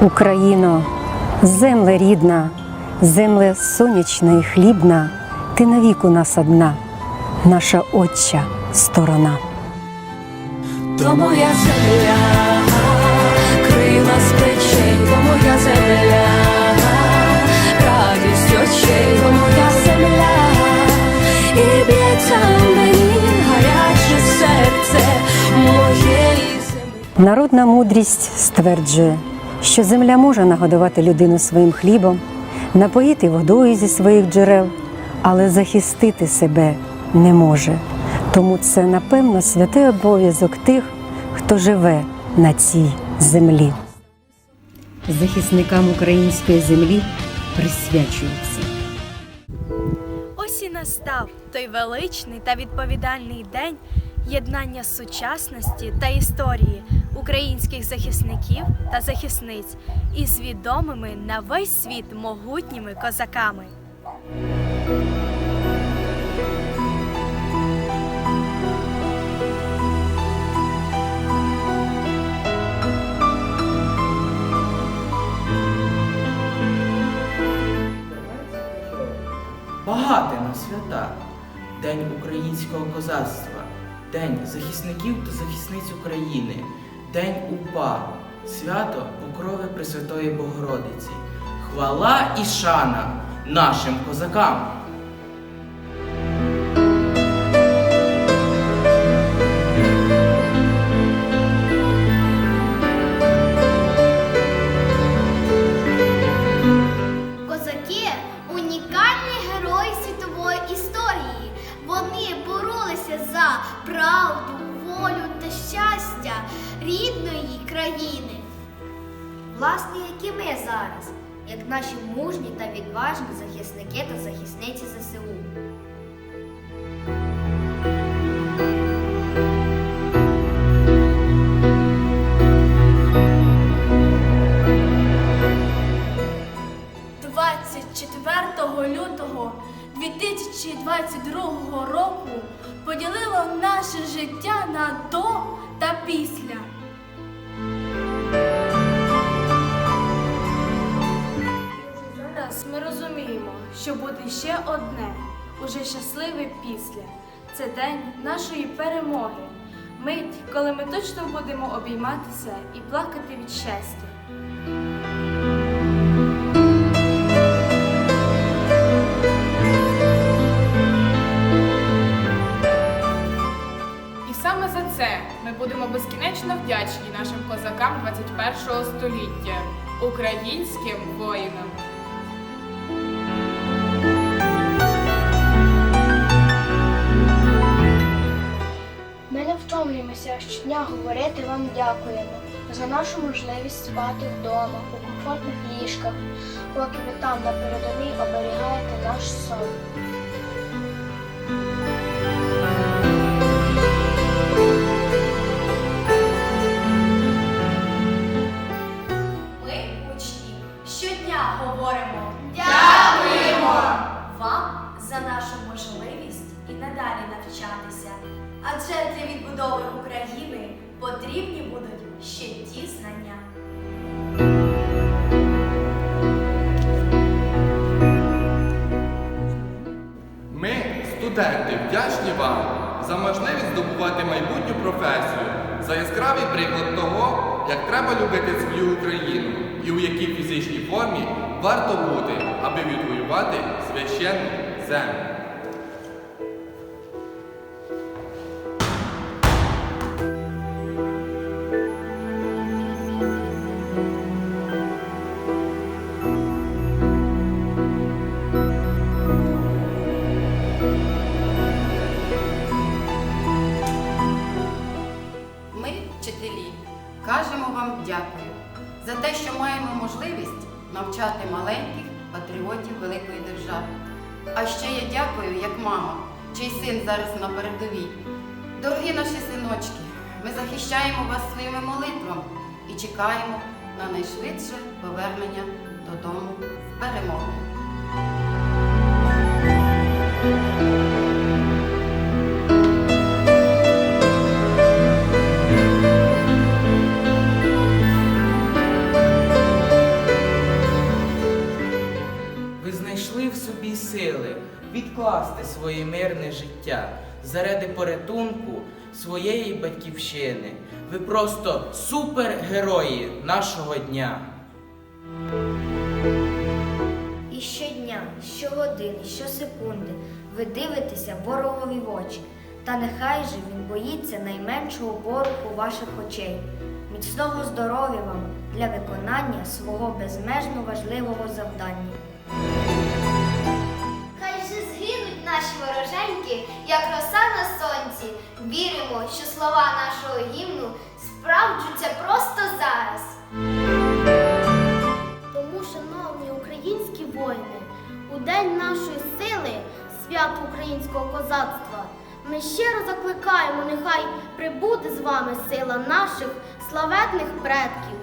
Україно, земле рідна, земле сонячна і хлібна, ти навік у нас одна, наша отча сторона. То моя земля, крила з плечей, то моя земля, радість очей, то моя земля, і б'ється мені гаряче серце моєї землі. Народна мудрість стверджує, що земля може нагодувати людину своїм хлібом, напоїти водою зі своїх джерел, але захистити себе не може. Тому це, напевно, святий обов'язок тих, хто живе на цій землі. Захисникам української землі присвячується. Ось і настав той величний та відповідальний день єднання сучасності та історії українських захисників та захисниць із відомими на весь світ могутніми козаками. Багате на свята, День українського козацтва, День захисників та захисниць України, День УПА, свято Покрови Пресвятої Богородиці. Хвала і шана нашим козакам! Козаки унікальні герої світової історії. Вони боролися за правду, щастя рідної країни. Власне, як і ми зараз, як наші мужні та відважні захисники та захисниці ЗСУ. – 24 лютого 2022 року поділило наше життя на до та після. Зараз ми розуміємо, що буде ще одне, уже щасливе після. Це день нашої перемоги. Мить, коли ми точно будемо обійматися і плакати від щастя. Це ми будемо безкінечно вдячні нашим козакам 21 століття, українським воїнам. Ми не втомлюємося щодня говорити вам дякуємо за нашу можливість спати вдома у комфортних ліжках, поки ви там на передовій оберігаєте наш сон. Вдячні вам за можливість здобувати майбутню професію, за яскравий приклад того, як треба любити свою Україну і у якій фізичній формі варто бути, аби відвоювати священну землю. Кажемо вам дякую за те, що маємо можливість навчати маленьких патріотів великої держави. А ще я дякую, як мама, чий син зараз на передовій. Дорогі наші синочки, ми захищаємо вас своїми молитвами і чекаємо на найшвидше повернення додому з перемогою. Своє мирне життя заради порятунку своєї батьківщини. Ви просто супергерої нашого дня. І щодня, щогодини, щосекунди ви дивитеся ворогові в очі, та нехай же він боїться найменшого поруху ваших очей. Міцного здоров'я вам для виконання свого безмежно важливого завдання. Сонці. Віримо, що слова нашого гімну справджуться просто зараз. Тому, шановні українські воїни, у день нашої сили, свято українського козацтва, ми щиро закликаємо, нехай прибуде з вами сила наших славетних предків.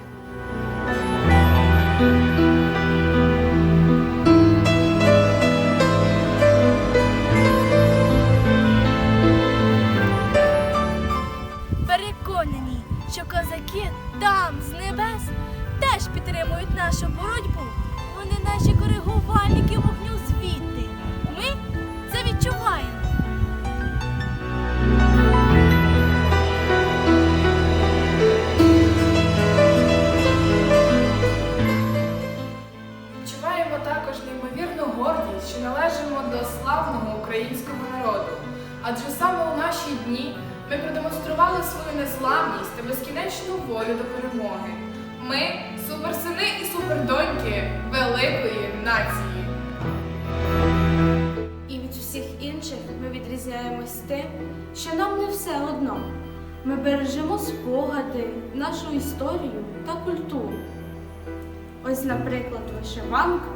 Що козаки там, з небес, теж підтримують нашу боротьбу. Вони наші коригувальники вогню звідти. Ми це відчуваємо. Відчуваємо також неймовірну гордість, що належимо до славного українського народу. Адже саме у наші дні ми продемонстрували свою незламність безкінечну волю до перемоги. Ми суперсини і супердоньки великої нації. І від всіх інших ми відрізняємось тим, що нам не все одно. Ми бережемо спогади, нашу історію та культуру. Ось, наприклад, вишиванка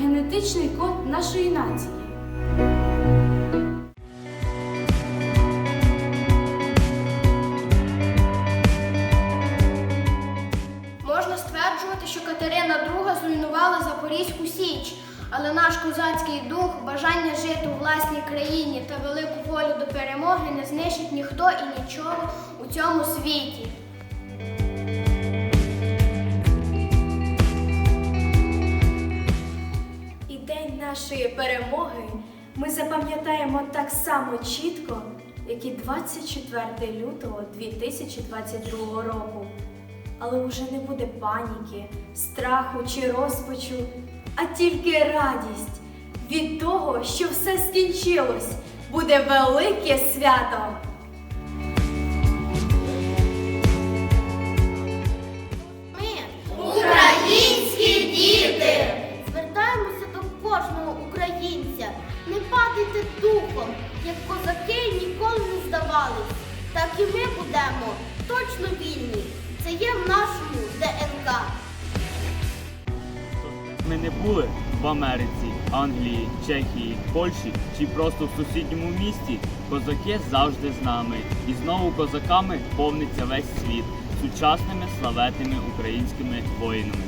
генетичний код нашої нації. Але наш козацький дух, бажання жити у власній країні та велику волю до перемоги не знищить ніхто і нічого у цьому світі. І день нашої перемоги ми запам'ятаємо так само чітко, як і 24 лютого 2022 року. Але вже не буде паніки, страху чи розпачу, а тільки радість від того, що все скінчилось. Буде велике свято. Ми українські діти! Звертаємося до кожного українця. Не падайте духом, як козаки ніколи не здавались. Так і ми будемо точно вільні. Це є в нашому ДНК. Ми не були в Америці, Англії, Чехії, Польщі чи просто в сусідньому місті. Козаки завжди з нами. І знову козаками повниться весь світ сучасними славетними українськими воїнами.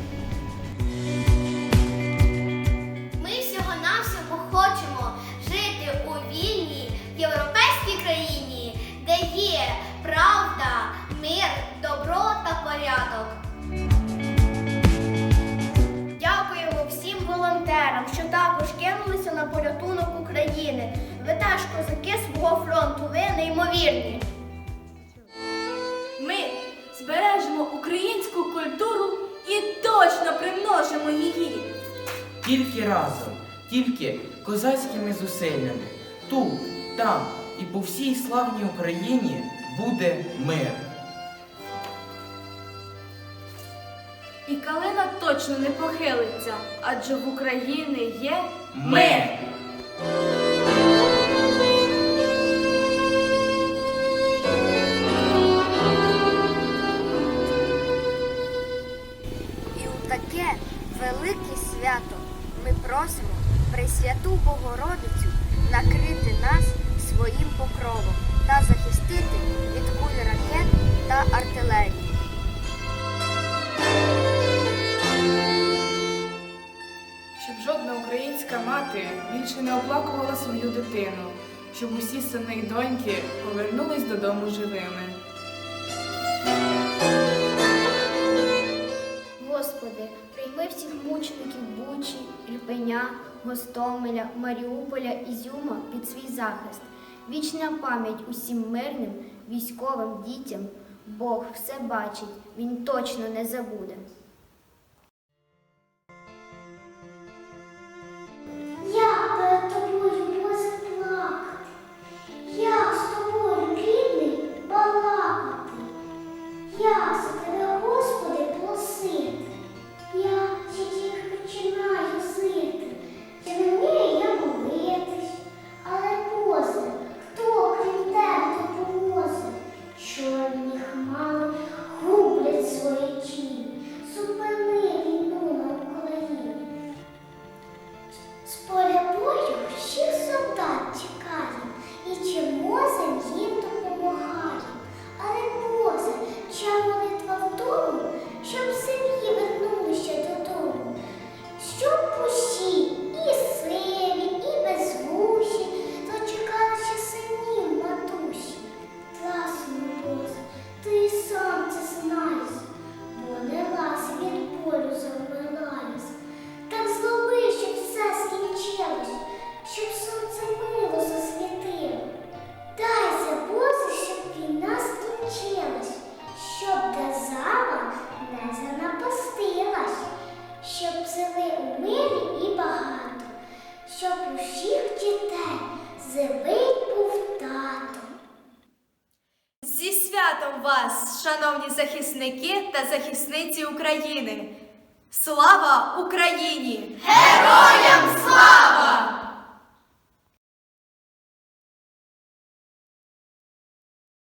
Ми всього-навсього хочемо жити у вільній європейській країні, де є правда, мир, добро та порядок. На порятунок України. Ви теж козаки свого фронту, ви неймовірні. Ми збережемо українську культуру і точно примножимо її. Тільки разом, тільки козацькими зусиллями, тут, там і по всій славній Україні буде мир. І калина точно не похилиться, адже в Україні є Мир! І у таке велике свято ми просимо Пресвяту Богородицю мати більше не оплакувала свою дитину, щоб усі сини й доньки повернулись додому живими. Господи, прийми всіх мучників Бучі, Ірпеня, Гостомеля, Маріуполя, Ізюма під свій захист. Вічна пам'ять усім мирним, військовим дітям. Бог все бачить, він точно не забуде. Spoil шановні захисники та захисниці України. Слава Україні! Героям слава!